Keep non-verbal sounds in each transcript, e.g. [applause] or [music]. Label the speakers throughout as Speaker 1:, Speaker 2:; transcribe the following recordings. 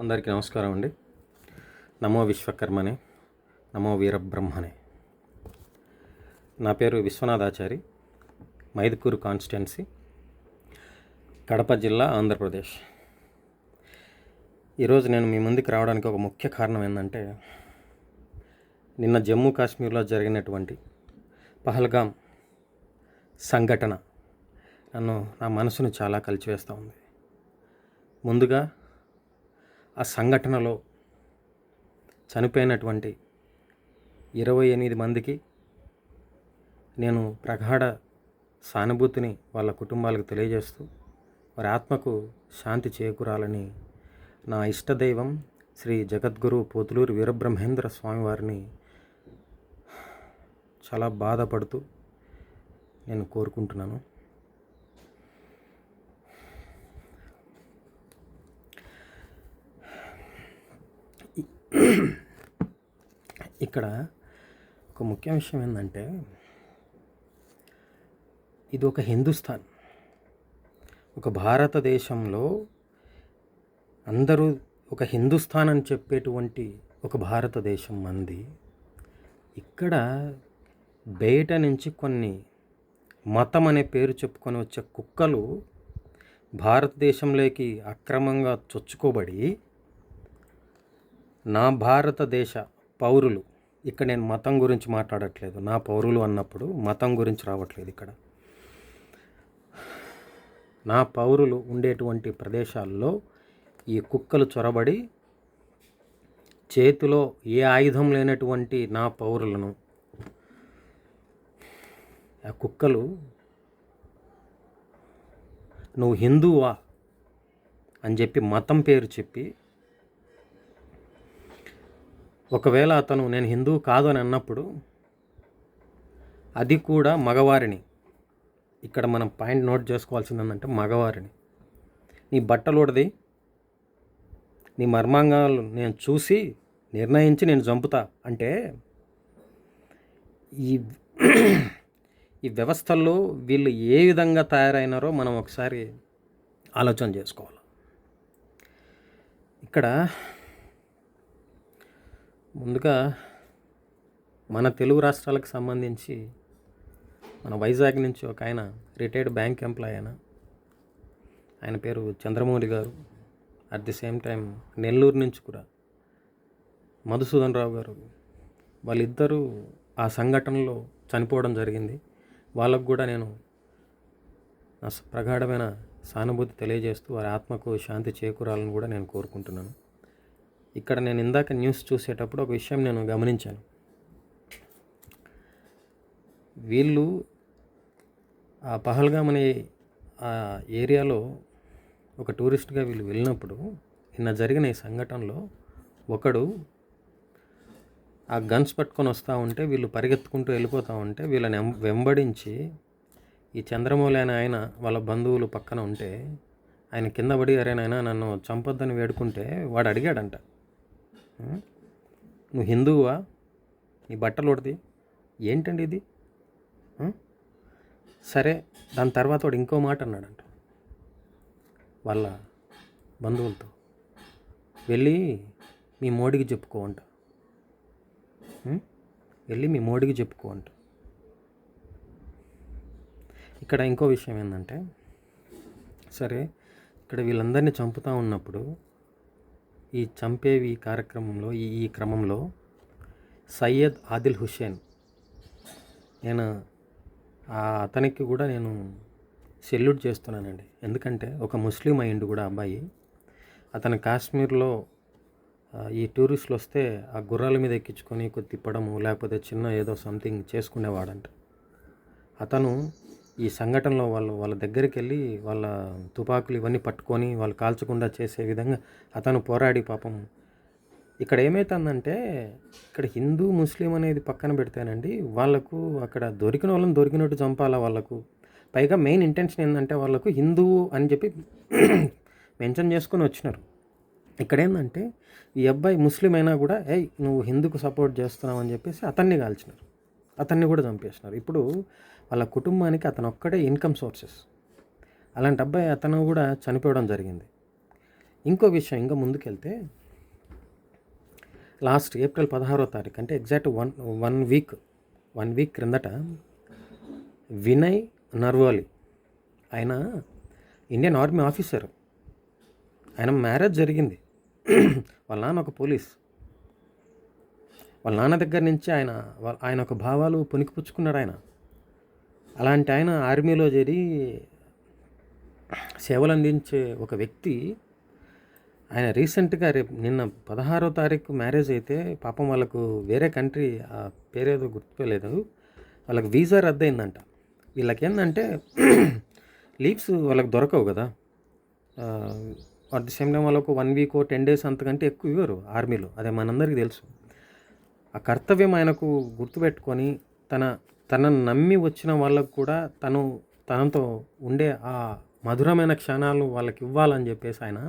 Speaker 1: అందరికీ నమస్కారం అండి. నమో విశ్వకర్మనే నమో వీరబ్రహ్మనే. నా పేరు విశ్వనాథాచారి మైదుకూరు కాన్స్టిట్యున్సీ కడప జిల్లా ఆంధ్రప్రదేశ్. ఈరోజు నేను మీ ముందుకు రావడానికి ఒక ముఖ్య కారణం ఏంటంటే నిన్న జమ్మూ కాశ్మీర్లో జరిగినటువంటి పహల్గాం సంఘటన నన్ను నా మనసును చాలా కలిచివేస్తూ ఉంది. ముందుగా ఆ సంఘటనలో చనిపోయినటువంటి ఇరవై ఎనిమిది మందికి నేను ప్రగాఢ సానుభూతిని వాళ్ళ కుటుంబాలకు తెలియజేస్తూ వారి ఆత్మకు శాంతి చేకూరాలని నా ఇష్టదైవం శ్రీ జగద్గురు పోతులూరు వీరబ్రహ్మేంద్ర స్వామివారిని చాలా బాధపడుతూ నేను కోరుకుంటున్నాను. ఇక్కడ ఒక ముఖ్య విషయం ఏంటంటే ఇది ఒక హిందుస్థాన్. ఒక భారతదేశంలో అందరూ ఒక హిందుస్థాన్ అని చెప్పేటువంటి ఒక భారతదేశం మంది ఇక్కడ బయట నుంచి కొన్ని మతం అనే పేరు చెప్పుకొని వచ్చే కుక్కలు భారతదేశంలోకి అక్రమంగా చొచ్చుకోబడి నా భారతదేశ పౌరులు ఇక్కడ నేను మతం గురించి మాట్లాడట్లేదు. నా పౌరులు అన్నప్పుడు మతం గురించి రావట్లేదు ఇక్కడ. నా పౌరులు ఉండేటువంటి ప్రదేశాల్లో ఈ కుక్కలు చొరబడి చేతిలో ఏ ఆయుధం లేనటువంటి నా పౌరులను ఆ కుక్కలు నువ్వు హిందువా అని చెప్పి మతం పేరు చెప్పి ఒకవేళ అతను నేను హిందూ కాదు అని అన్నప్పుడు అది కూడా మగవారిని. ఇక్కడ మనం పాయింట్ నోట్ చేసుకోవాల్సింది ఏంటంటే మగవారిని. నీ బట్టలోడది నీ మర్మాంగాలు నేను చూసి నిర్ణయించి నేను చంపుతా అంటే ఈ [clears throat] ఈ వ్యవస్థల్లో వీళ్ళు ఏ విధంగా తయారైనారో మనం ఒకసారి ఆలోచన చేసుకోవాలి. ఇక్కడ ముందుగా మన తెలుగు రాష్ట్రాలకు సంబంధించి మన వైజాగ్ నుంచి ఒక ఆయన రిటైర్డ్ బ్యాంక్ ఎంప్లాయ్ ఆయన ఆయన పేరు చంద్రమౌళి గారు at the same time Nellore నుంచి కూడా మధుసూదన్ రావు గారు వాళ్ళిద్దరూ ఆ సంఘటనలో చనిపోవడం జరిగింది. వాళ్ళకు కూడా నేను నా ప్రగాఢమైన సానుభూతి తెలియజేస్తూ వారి ఆత్మకు శాంతి చేకూరాలని కూడా నేను కోరుకుంటున్నాను. ఇక్కడ నేను ఇందాక న్యూస్ చూసేటప్పుడు ఒక విషయం నేను గమనించాను. వీళ్ళు ఆ పహల్గామ్ అనే ఆ ఏరియాలో ఒక టూరిస్ట్గా వీళ్ళు వెళ్ళినప్పుడు నిన్న జరిగిన ఈ సంఘటనలో ఒకడు ఆ గన్స్ పట్టుకొని వస్తూ ఉంటే వీళ్ళు పరిగెత్తుకుంటూ వెళ్ళిపోతూ ఉంటే వీళ్ళని వెంబడించి ఈ చంద్రమౌళి అనే ఆయన వాళ్ళ బంధువులు పక్కన ఉంటే ఆయన కింద పడి అరే నన్ను చంపొద్దని వేడుకుంటే వాడు అడిగాడంట. నువ్వు హిందువా? నీ బట్టలు ఒకటిది ఏంటండి ఇది? సరే దాని తర్వాత వాడు ఇంకో మాట అన్నాడంట. వాళ్ళ బంధువులతో. వెళ్ళి మీ మోడీకి చెప్పుకో అంట. వెళ్ళి మీ మోడీకి చెప్పుకో అంట. ఇక్కడ ఇంకో విషయం ఏంటంటే సరే ఇక్కడ వీళ్ళందరినీ చంపుతూ ఉన్నప్పుడు ఈ చంపేవి కార్యక్రమంలో ఈ ఈ క్రమంలో సయ్యద్ ఆదిల్ హుస్సేన్. నేను ఆ అతనికి కూడా నేను సెల్యూట్ చేస్తున్నానండి. ఎందుకంటే ఒక ముస్లిం అయ్యిండు కూడా అబ్బాయి. అతను కాశ్మీర్లో ఈ టూరిస్టులు వస్తే ఆ గుర్రాల మీద ఎక్కించుకొని కొద్ది తిప్పడము లేకపోతే చిన్న ఏదో సంథింగ్ చేసుకునేవాడంట. అతను ఈ సంఘటనలో వాళ్ళు వాళ్ళ దగ్గరికి వెళ్ళి వాళ్ళ తుపాకులు ఇవన్నీ పట్టుకొని వాళ్ళు కాల్చకుండా చేసే విధంగా అతను పోరాడి పాపం. ఇక్కడ ఏమవుతుందంటే ఇక్కడ హిందూ ముస్లిం అనేది పక్కన పెడితేనండి వాళ్ళకు అక్కడ దొరికిన వాళ్ళని దొరికినట్టు చంపాలా వాళ్ళకు. పైగా మెయిన్ ఇంటెన్షన్ ఏంటంటే వాళ్ళకు హిందువు అని చెప్పి [coughs] మెన్షన్ చేసుకొని వచ్చినారు. ఇక్కడ ఏంటంటే ఈ అబ్బాయి ముస్లిం అయినా కూడా ఏయ్ నువ్వు హిందూకు సపోర్ట్ చేస్తున్నావు అని చెప్పేసి అతన్ని కాల్చినారు. అతన్ని కూడా చంపేసినారు. ఇప్పుడు వాళ్ళ కుటుంబానికి అతను ఒక్కడే ఇన్కమ్ సోర్సెస్. అలాంటి అబ్బాయి అతను కూడా చనిపోవడం జరిగింది. ఇంకో విషయం ఇంకా ముందుకెళ్తే లాస్ట్ ఏప్రిల్ పదహారో తారీఖు అంటే exact one one week one week క్రిందట వినయ్ నర్వాలి ఆయన ఇండియన్ ఆర్మీ ఆఫీసర్. ఆయన మ్యారేజ్ జరిగింది. వాళ్ళ నాన్న ఒక పోలీస్. వాళ్ళ నాన్న దగ్గర నుంచి ఆయన ఆయన ఒక భావాలు పుణికిపుచ్చుకున్నాడు ఆయన. అలాంటి ఆయన ఆర్మీలో చేరి సేవలు అందించే ఒక వ్యక్తి. ఆయన రీసెంట్గా రేపు నిన్న పదహారో తారీఖు మ్యారేజ్ అయితే పాపం వాళ్ళకు వేరే కంట్రీ ఆ పేరేదో గుర్తుపోలేదు వాళ్ళకి వీసా రద్దయిందంట. వీళ్ళకి ఏంటంటే [clears throat] లీవ్స్ వాళ్ళకి దొరకవు కదా. అట్ ది సేమ్ టైం వాళ్ళకు వన్ వీక్ టెన్ డేస్ అంతకంటే ఎక్కువ ఇవ్వరు ఆర్మీలో. అదే మనందరికీ తెలుసు. ఆ కర్తవ్యం ఆయనకు గుర్తుపెట్టుకొని తన తనను నమ్మి వచ్చిన వాళ్ళకు కూడా తను తనతో ఉండే ఆ మధురమైన క్షణాలు వాళ్ళకి ఇవ్వాలని చెప్పేసి ఆయన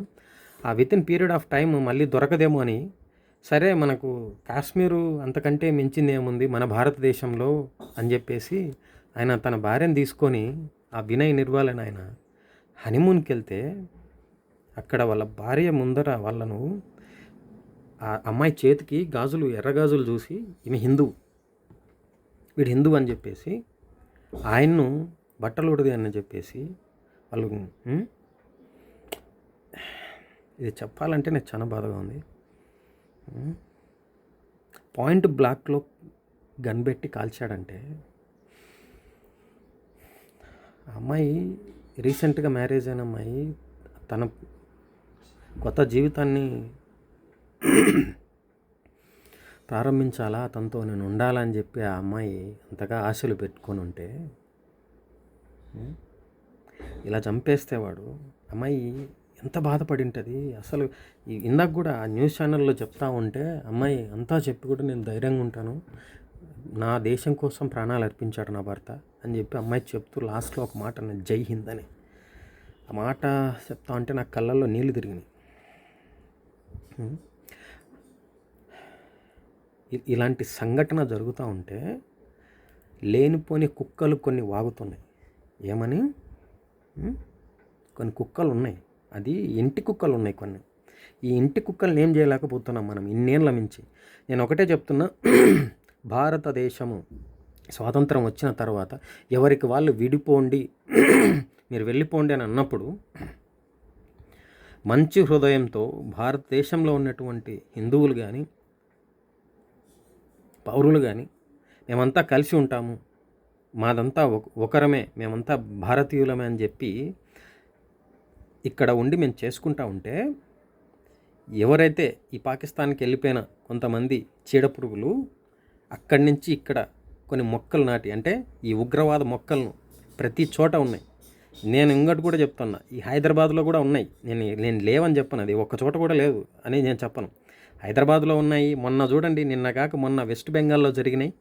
Speaker 1: ఆ within period of time మళ్ళీ దొరకదేమో అని. సరే మనకు కాశ్మీరు అంతకంటే మించింది ఏముంది? మన భారతదేశంలో అని చెప్పేసి ఆయన తన భార్యను తీసుకొని ఆ వినయ్ నిర్వాలని ఆయన హనీమూన్కి వెళ్తే అక్కడ వాళ్ళ భార్య ముందర వాళ్ళను ఆ అమ్మాయి చేతికి గాజులు ఎర్ర గాజులు చూసి ఈమె హిందూ వీడు హిందూ అని చెప్పేసి ఆయన్ను బట్టలు ఉడది అని చెప్పేసి వాళ్ళు ఇది చెప్పాలంటే నాకు చాలా బాధగా ఉంది. పాయింట్ బ్లాక్లో గన్ పెట్టి కాల్చాడంటే అమ్మాయి రీసెంట్గా మ్యారేజ్ అయిన అమ్మాయి తన కొత్త జీవితాన్ని ప్రారంభించాలా? తనతో నేను ఉండాలని చెప్పి ఆ అమ్మాయి అంతగా ఆశలు పెట్టుకొని ఉంటే ఇలా చంపేస్తే వాడు అమ్మాయి ఎంత బాధపడి ఉంటుంది అసలు ఇందాక కూడా న్యూస్ ఛానల్లో చెప్తా ఉంటే అమ్మాయి అంతా చెప్పి కూడా నేను ధైర్యంగా ఉంటాను. నా దేశం కోసం ప్రాణాలు అర్పించాడు నా భర్త అని చెప్పి అమ్మాయి చెప్తూ లాస్ట్లో ఒక మాట అన్నది జై హింద్ అని. ఆ మాట చెప్తా ఉంటే నా కళ్ళల్లో నీళ్ళు తిరిగినాయి. ఇలాంటి సంఘటన జరుగుతూ ఉంటే లేనిపోని కుక్కలు కొన్ని వాగుతున్నాయి. ఏమని? కొన్ని కుక్కలు ఉన్నాయి అది ఇంటి కుక్కలు ఉన్నాయి కొన్ని. ఈ ఇంటి కుక్కల్ని ఏం చేయలేకపోతున్నాం మనం ఇన్నేళ్ళ మించి నేను ఒకటే చెప్తున్నా [clears throat] భారతదేశము స్వాతంత్రం వచ్చిన తర్వాత ఎవరికి వాళ్ళు విడిపోండి [clears throat] మీరు వెళ్ళిపోండి అని అన్నప్పుడు మంచి హృదయంతో భారతదేశంలో ఉన్నటువంటి హిందువులు కానీ పౌరులు కానీ మేమంతా కలిసి ఉంటాము. మాదంతా ఒక- ఒకరమే మేమంతా భారతీయులమే అని చెప్పి ఇక్కడ ఉండి మేము చేసుకుంటా ఉంటే ఎవరైతే ఈ పాకిస్తాన్కి వెళ్ళిపోయిన కొంతమంది చీడపురుగులు అక్కడి నుంచి ఇక్కడ కొన్ని మొక్కలు నాటి అంటే ఈ ఉగ్రవాద మొక్కలను ప్రతి చోట ఉన్నాయి. నేను ఇంకోటి కూడా చెప్తున్నా ఈ హైదరాబాద్లో కూడా ఉన్నాయి. నేను నేను లేవని చెప్పను అది ఒక్క చోట కూడా లేదు అని నేను చెప్పను. హైదరాబాద్లో ఉన్నాయి. మొన్న చూడండి నిన్న కాక మొన్న వెస్ట్ బెంగాల్లో జరిగినాయి.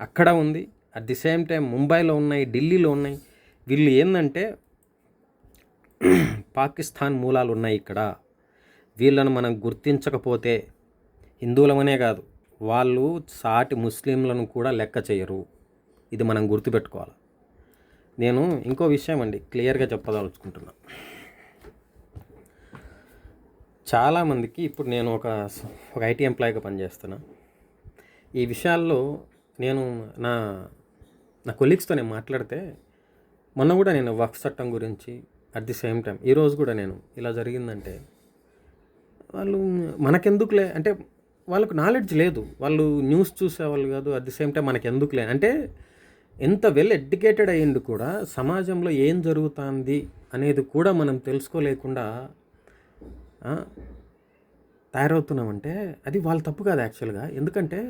Speaker 1: అక్కడ ఉంది. అట్ ది సేమ్ టైం ముంబైలో ఉన్నాయి ఢిల్లీలో ఉన్నాయి. వీళ్ళు ఏంటంటే [clears throat] పాకిస్తాన్ మూలాలు ఉన్నాయి ఇక్కడ. వీళ్ళను మనం గుర్తించకపోతే హిందువులమనే కాదు వాళ్ళు సాటి ముస్లింలను కూడా లెక్క చేయరు. ఇది మనం గుర్తుపెట్టుకోవాలి. నేను ఇంకో విషయం అండి క్లియర్గా చెప్పదలుచుకుంటున్నాను చాలామందికి ఇప్పుడు నేను ఒక ఒక ఐటీ ఎంప్లాయీగా పనిచేస్తున్నా. ఈ విషయాల్లో నేను నా నా కొలీగ్స్తో నేను మాట్లాడితే మొన్న కూడా నేను వర్క్ చట్టం గురించి అట్ ది సేమ్ టైం ఈరోజు కూడా నేను ఇలా జరిగిందంటే వాళ్ళు మనకెందుకులే అంటే వాళ్ళకు నాలెడ్జ్ లేదు. వాళ్ళు న్యూస్ చూసేవాళ్ళు కాదు అట్ ది సేమ్ టైం మనకెందుకులే. అంటే ఎంత వెల్ ఎడ్యుకేటెడ్ అయ్యిండు కూడా సమాజంలో ఏం జరుగుతుంది అనేది కూడా మనం తెలుసుకోలేకుండా తయారవుతున్నామంటే అది వాళ్ళ తప్పు కాదు యాక్చువల్గా. ఎందుకంటే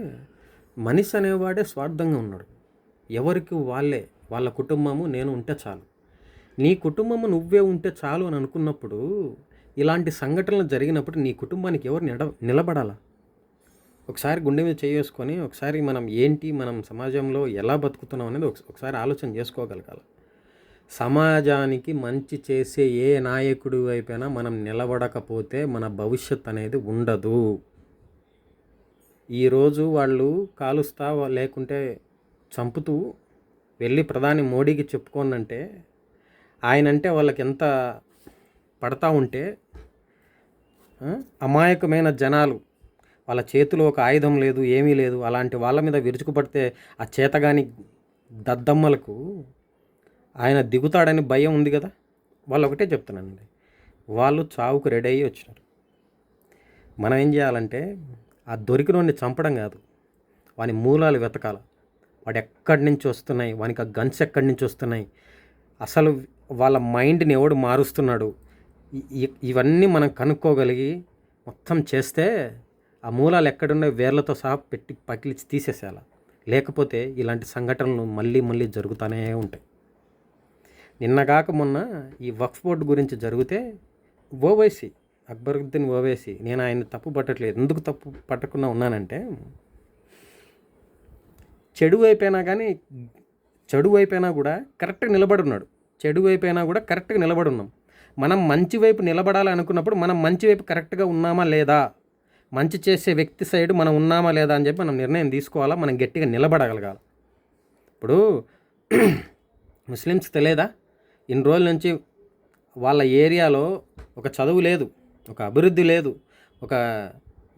Speaker 1: మనిషి అనేవాడే స్వార్థంగా ఉన్నాడు. ఎవరికి వాళ్ళే వాళ్ళ కుటుంబము నేను ఉంటే చాలు. నీ కుటుంబము నువ్వే ఉంటే చాలు అని అనుకున్నప్పుడు ఇలాంటి సంఘటనలు జరిగినప్పుడు నీ కుటుంబానికి ఎవరు నిడ నిలబడాలా? ఒకసారి గుండె మీద చేసుకొని ఒకసారి మనం ఏంటి మనం సమాజంలో ఎలా బతుకుతున్నాం అనేది ఒకసారి ఆలోచన చేసుకోగలగాలి. సమాజానికి మంచి చేసే ఏ నాయకుడి వైపైనా మనం నిలబడకపోతే మన భవిష్యత్ అనేది ఉండదు. ఈరోజు వాళ్ళు కాలుస్తా లేకుంటే చంపుతూ వెళ్ళి ప్రధాని మోడీకి చెప్పుకోనంటే ఆయన అంటే వాళ్ళకి ఎంత పడతా ఉంటే అమాయకమైన జనాలు వాళ్ళ చేతిలో ఒక ఆయుధం లేదు ఏమీ లేదు అలాంటి వాళ్ళ మీద విరుచుకుపడితే ఆ చేతగాని దద్దమ్మలకు ఆయన దిగుతాడని భయం ఉంది కదా? వాళ్ళు ఒకటే చెప్తున్నానండి. వాళ్ళు చావుకు రెడీ అయ్యి వచ్చినారు. మనం ఏం చేయాలంటే ఆ దొరికినోడిని చంపడం కాదు. వాని మూలాలు వెతకాల. వాడు ఎక్కడి నుంచి వస్తున్నాయి? వానికి ఆ గన్స్ ఎక్కడి నుంచి వస్తున్నాయి? అసలు వాళ్ళ మైండ్ని ఎవడు మారుస్తున్నాడు? ఇవన్నీ మనం కనుక్కోగలిగి మొత్తం చేస్తే ఆ మూలాలు ఎక్కడున్నాయి వేర్లతో సహా పెట్టి పకిలిచి తీసేసేయాల. లేకపోతే ఇలాంటి సంఘటనలు మళ్ళీ మళ్ళీ జరుగుతూనే ఉంటాయి. నిన్నగాక మొన్న ఈ వక్ఫ్ బోర్డు గురించి జరిగితే ఓవైసీ అక్బరుద్దీన్ ఓవైసీ నేను ఆయన తప్పు పట్టట్లేదు. ఎందుకు తప్పు పట్టకుండా ఉన్నానంటే చెడు అయిపోయినా కానీ చెడు అయిపోయినా కూడా కరెక్ట్గా నిలబడి ఉన్నాడు. చెడు అయిపోయినా కూడా కరెక్ట్గా నిలబడి ఉన్నాం. మనం మంచి వైపు నిలబడాలి అనుకున్నప్పుడు మనం మంచి వైపు కరెక్ట్గా ఉన్నామా లేదా? మంచి చేసే వ్యక్తి సైడ్ మనం ఉన్నామా లేదా అని చెప్పి మనం నిర్ణయం తీసుకోవాలా? మనం గట్టిగా నిలబడగలగాలి. ఇప్పుడు [clears throat] ముస్లిమ్స్ తెలియదా? ఇన్ని రోజుల నుంచి వాళ్ళ ఏరియాలో ఒక చదువు లేదు ఒక అభివృద్ధి లేదు ఒక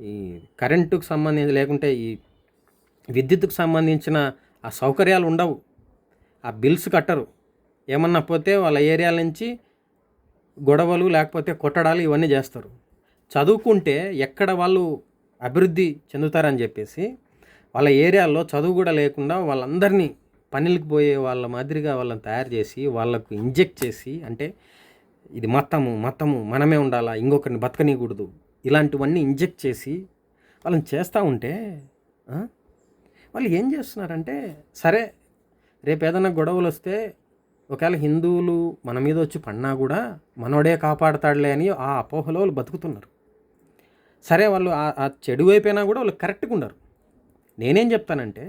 Speaker 1: ఈ కరెంటుకు సంబంధించి లేకుంటే ఈ విద్యుత్కు సంబంధించిన ఆ సౌకర్యాలు ఉండవు ఆ బిల్స్ కట్టరు. ఏమన్నా పోతే వాళ్ళ ఏరియాల నుంచి గొడవలు లేకపోతే కొట్టడాలు ఇవన్నీ చేస్తారు. చదువుకుంటే ఎక్కడ వాళ్ళు అభివృద్ధి చెందుతారని చెప్పేసి వాళ్ళ ఏరియాల్లో చదువు కూడా లేకుండా వాళ్ళందరినీ పనులకు పోయే వాళ్ళ మాదిరిగా వాళ్ళని తయారు చేసి వాళ్ళకు ఇంజెక్ట్ చేసి అంటే ఇది మతము మతము మనమే ఉండాలా ఇంకొకరిని బతకనీయకూడదు ఇలాంటివన్నీ ఇంజెక్ట్ చేసి వాళ్ళని చేస్తూ ఉంటే వాళ్ళు ఏం చేస్తున్నారంటే సరే రేపు ఏదైనా గొడవలు వస్తే ఒకవేళ హిందువులు మన మీద వచ్చి పడినా కూడా మనోడే కాపాడతాడులే అని ఆ అపోహలో వాళ్ళు బతుకుతున్నారు. సరే వాళ్ళు ఆ చెడు అయిపోయినా కూడా వాళ్ళు కరెక్ట్గా ఉండరు. నేనేం చెప్తానంటే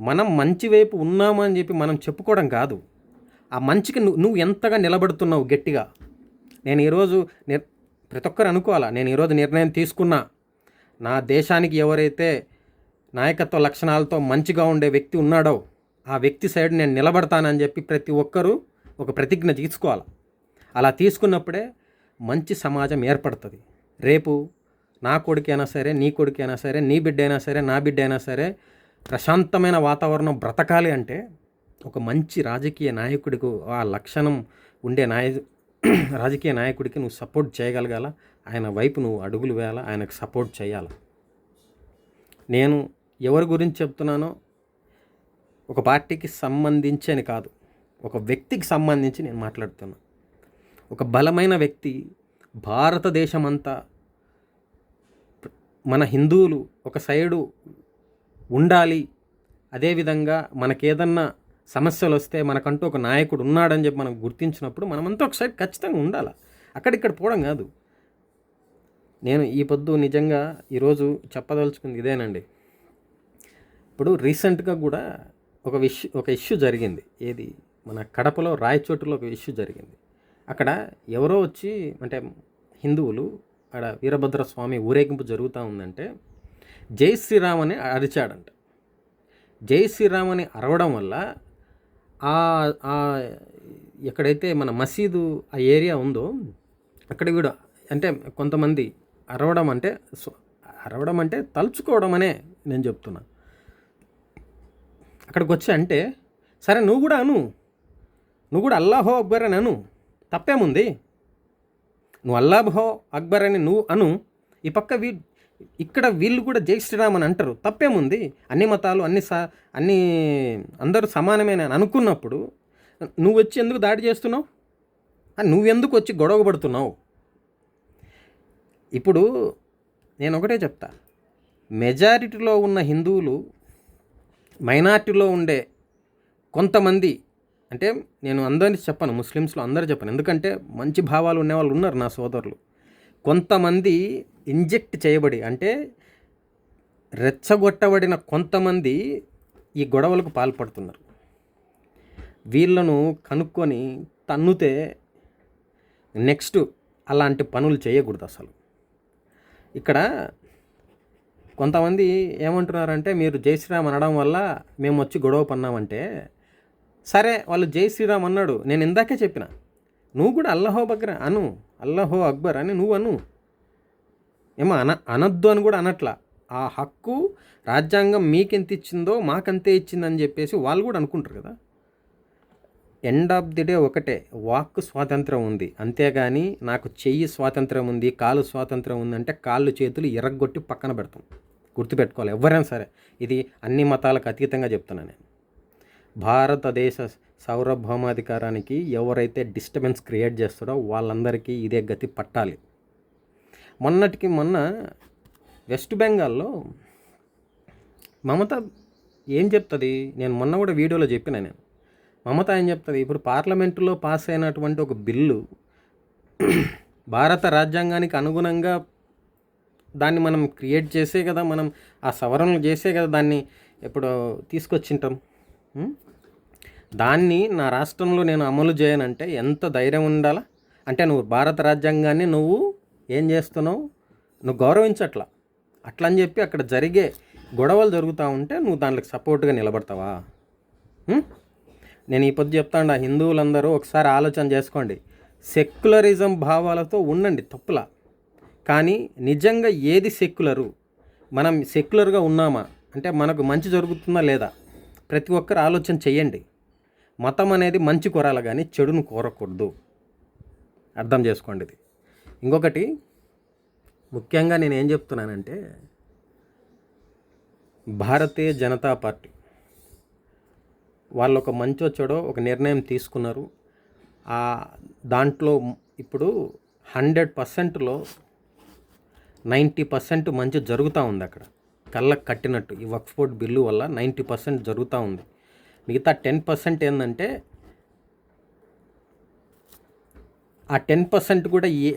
Speaker 1: మనం మంచి వైపు ఉన్నామని అని చెప్పి మనం చెప్పుకోవడం కాదు. ఆ మంచికి నువ్వు నువ్వు ఎంతగా నిలబడుతున్నావు గట్టిగా? నేను ఈరోజు నిర్ ప్రతి ఒక్కరు అనుకోవాలా నేను ఈరోజు నిర్ణయం తీసుకున్నా నా దేశానికి ఎవరైతే నాయకత్వ లక్షణాలతో మంచిగా ఉండే వ్యక్తి ఉన్నాడో ఆ వ్యక్తి సైడ్ నేను నిలబడతానని చెప్పి ప్రతి ఒక్కరూ ఒక ప్రతిజ్ఞ తీసుకోవాలి. అలా తీసుకున్నప్పుడే మంచి సమాజం ఏర్పడుతుంది. రేపు నా కొడుకైనా సరే నీ కొడుకైనా సరే నీ బిడ్డ అయినా సరే నా బిడ్డ అయినా సరే ప్రశాంతమైన వాతావరణం బ్రతకాలి అంటే ఒక మంచి రాజకీయ నాయకుడికి ఆ లక్షణం ఉండే నాయ [clears throat] రాజకీయ నాయకుడికి నువ్వు సపోర్ట్ చేయగలగాల. ఆయన వైపు నువ్వు అడుగులు వేయాలా ఆయనకు సపోర్ట్ చేయాలి. నేను ఎవరి గురించి చెప్తున్నానో ఒక పార్టీకి సంబంధించి అని కాదు ఒక వ్యక్తికి సంబంధించి నేను మాట్లాడుతున్నా. ఒక బలమైన వ్యక్తి భారతదేశం అంతా మన హిందువులు ఒక సైడు ఉండాలి. అదేవిధంగా మనకేదన్నా సమస్యలు వస్తే మనకంటూ ఒక నాయకుడు ఉన్నాడని చెప్పి మనం గుర్తించినప్పుడు మనమంతా ఒకసారి ఖచ్చితంగా ఉండాలి? అక్కడిక్కడ పోవడం కాదు. నేను ఈ పొద్దు నిజంగా ఈరోజు చెప్పదలుచుకుంది ఇదేనండి. ఇప్పుడు రీసెంట్గా కూడా ఒక విష్ ఒక ఇష్యూ జరిగింది. ఏది? మన కడపలో రాయచోటులో ఒక ఇష్యూ జరిగింది. అక్కడ ఎవరో వచ్చి అంటే హిందువులు అక్కడ వీరభద్ర స్వామి ఊరేగింపు జరుగుతూ ఉందంటే జై శ్రీరామ్ అని అరిచాడంట. జై శ్రీరామ్ అని అరవడం వల్ల ఆ ఎక్కడైతే మన మసీదు ఆ ఏరియా ఉందో అక్కడ కూడా అంటే కొంతమంది అరవడం అంటే అరవడం అంటే తలుచుకోవడం అనే నేను చెప్తున్నా. అక్కడికి వచ్చి అంటే సరే నువ్వు కూడా అను. నువ్వు కూడా అల్లాహో అక్బర్ అని అను. తప్పేముంది? నువ్వు అల్లాహో అక్బర్ అని నువ్వు అను. ఈ పక్క వీ ఇక్కడ వీళ్ళు కూడా జై శ్రీరామ్ అని అంటారు. తప్పేముంది? అన్ని మతాలు అన్ని సా అన్ని అందరూ సమానమైన అని అనుకున్నప్పుడు నువ్వు వచ్చి ఎందుకు దాడి చేస్తున్నావు? నువ్వెందుకు వచ్చి గొడవ పడుతున్నావు? ఇప్పుడు నేను ఒకటే చెప్తా. మెజారిటీలో ఉన్న హిందువులు మైనార్టీలో ఉండే కొంతమంది అంటే నేను అందరినీ చెప్పను ముస్లిమ్స్లో అందరూ చెప్పను ఎందుకంటే మంచి భావాలు ఉండేవాళ్ళు ఉన్నారు నా సోదరులు. కొంతమంది ఇంజెక్ట్ చేయబడి అంటే రెచ్చగొట్టబడిన కొంతమంది ఈ గొడవలకు పాల్పడుతున్నారు. వీళ్ళను కనుక్కొని తన్నుతే నెక్స్ట్ అలాంటి పనులు చేయకూడదు అసలు. ఇక్కడ కొంతమంది ఏమంటున్నారంటే మీరు జై శ్రీరామ్ అనడం వల్ల మేము వచ్చి గొడవ పన్నామంటే సరే వాళ్ళు జై శ్రీరామ్ అన్నాడు నేను ఇందాకే చెప్పిన నువ్వు కూడా అల్లహో బగ్ర అను అల్లహో అక్బర్ అని నువ్వు అను. ఏమో అన అనొద్దు అని కూడా అనట్లా. ఆ హక్కు రాజ్యాంగం మీకెంత ఇచ్చిందో మాకంతే ఇచ్చిందని చెప్పేసి వాళ్ళు కూడా అనుకుంటారు కదా. ఎండ్ ఆఫ్ ది డే ఒకటే వాక్ స్వాతంత్రం ఉంది. అంతేగాని నాకు చెయ్యి స్వాతంత్రం ఉంది కాలు స్వాతంత్రం ఉంది అంటే కాళ్ళు చేతులు ఎరగొట్టి పక్కన పెడతాం. గుర్తుపెట్టుకోవాలి ఎవరైనా సరే. ఇది అన్ని మతాలకు అతీతంగా చెప్తున్నాను నేను. భారతదేశ సార్వభౌమాధికారానికి ఎవరైతే డిస్టర్బెన్స్ క్రియేట్ చేస్తారో వాళ్ళందరికీ ఇదే గతి పట్టాలి. మొన్నటికి మొన్న వెస్ట్ బెంగాల్లో మమత ఏం చెప్తుంది? నేను మొన్న కూడా వీడియోలో చెప్పిన నేను. మమత ఏం చెప్తుంది? ఇప్పుడు పార్లమెంటులో పాస్ అయినటువంటి ఒక బిల్లు భారత రాజ్యాంగానికి అనుగుణంగా దాన్ని మనం క్రియేట్ చేసే కదా మనం ఆ సవరణలు చేసే కదా దాన్ని ఇప్పుడు తీసుకొచ్చింటాం. దాన్ని నా రాష్ట్రంలో నేను అమలు చేయనంటే ఎంత ధైర్యం ఉండాలా? అంటే నువ్వు భారత రాజ్యాంగాన్ని నువ్వు ఏం చేస్తున్నావు? నువ్వు గౌరవించట్లా. అట్లా అని చెప్పి అక్కడ జరిగే గొడవలు జరుగుతూ ఉంటే నువ్వు దానికి సపోర్ట్గా నిలబడతావా? నేను ఈ పొద్దు చెప్తాను ఆ హిందువులందరూ ఒకసారి ఆలోచన చేసుకోండి. సెక్యులరిజం భావాలతో ఉండండి తప్పులా. కానీ నిజంగా ఏది సెక్యులరు? మనం సెక్యులర్గా ఉన్నామా? అంటే మనకు మంచి జరుగుతుందా లేదా? ప్రతి ఒక్కరు ఆలోచన చేయండి. మతం అనేది మంచి కోరాలి కానీ చెడును కోరకూడదు. అర్థం చేసుకోండి ఇది ఇంకొకటి ముఖ్యంగా నేను ఏం చెప్తున్నానంటే భారతీయ జనతా పార్టీ వాళ్ళు ఒక మంచో చెడో ఒక నిర్ణయం తీసుకున్నారు. ఆ దాంట్లో ఇప్పుడు హండ్రెడ్ పర్సెంట్లో నైంటీ పర్సెంట్ మంచి జరుగుతూ ఉంది అక్కడ. కళ్ళకు కట్టినట్టు ఈ వక్ఫ్ బోర్డ్ బిల్లు వల్ల నైంటీ పర్సెంట్ జరుగుతూ ఉంది. మిగతా టెన్ పర్సెంట్ ఏంటంటే ఆ టెన్ పర్సెంట్ కూడా ఏ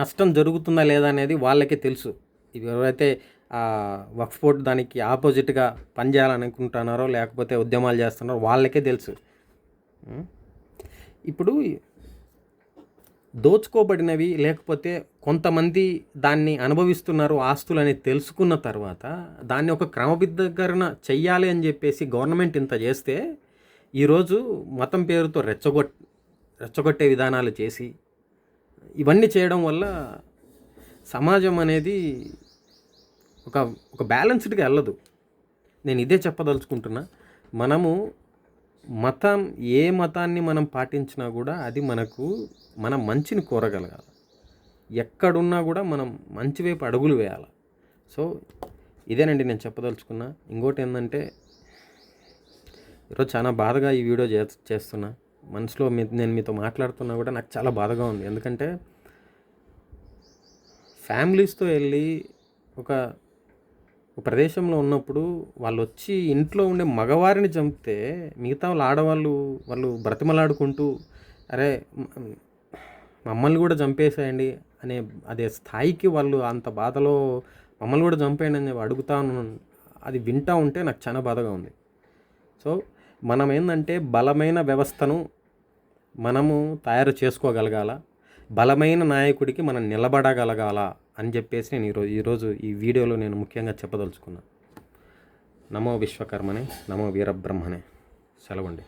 Speaker 1: నష్టం జరుగుతుందా లేదా అనేది వాళ్ళకే తెలుసు. ఎవరైతే ఆ వక్ఫ్ బోర్డు దానికి ఆపోజిట్గా పనిచేయాలనుకుంటున్నారో లేకపోతే ఉద్యమాలు చేస్తున్నారో వాళ్ళకే తెలుసు. ఇప్పుడు దోచుకోబడినవి లేకపోతే కొంతమంది దాన్ని అనుభవిస్తున్నారు ఆస్తులు అనేది తెలుసుకున్న తర్వాత దాన్ని ఒక క్రమబద్ధీకరణ చెయ్యాలి అని చెప్పేసి గవర్నమెంట్ ఇంత చేస్తే ఈరోజు మతం పేరుతో రెచ్చగొట్ రెచ్చగొట్టే విధానాలు చేసి ఇవన్నీ చేయడం వల్ల సమాజం అనేది ఒక ఒక బ్యాలెన్స్డ్గా వెళ్ళదు. నేను ఇదే చెప్పదలుచుకుంటున్నా. మనము మతం ఏ మతాన్ని మనం పాటించినా కూడా అది మనకు మన మంచిని కోరగలగాలి. ఎక్కడున్నా కూడా మనం మంచి వైపు అడుగులు వేయాలి. సో ఇదేనండి నేను చెప్పదలుచుకున్నా. ఇంకోటి ఏంటంటే ఈరోజు చాలా బాధగా ఈ వీడియో చే చేస్తున్నా. మనసులో నేను మీతో మాట్లాడుతున్నా కూడా నాకు చాలా బాధగా ఉంది. ఎందుకంటే ఫ్యామిలీస్తో వెళ్ళి ఒక ప్రదేశంలో ఉన్నప్పుడు వాళ్ళు వచ్చి ఇంట్లో ఉండే మగవారిని చంపితే మిగతా వాళ్ళు ఆడవాళ్ళు వాళ్ళు బ్రతిమలాడుకుంటూ అరే మమ్మల్ని కూడా చంపేసేయండి అనే అదే స్థాయికి వాళ్ళు అంత బాధలో మమ్మల్ని కూడా చంపేయండి అని అడుగుతాను అది వింటా ఉంటే నాకు చాలా బాధగా ఉంది. సో మనం ఏంటంటే బలమైన వ్యవస్థను మనము తయారు చేసుకోగలగాల? బలమైన నాయకుడికి మనం నిలబడగలగాల? అని చెప్పేసి నేను ఈరోజు ఈరోజు ఈ వీడియోలో నేను ముఖ్యంగా చెప్పదలుచుకున్నాను నమో విశ్వకర్మనే నమో వీరబ్రహ్మనే. సెలవండి.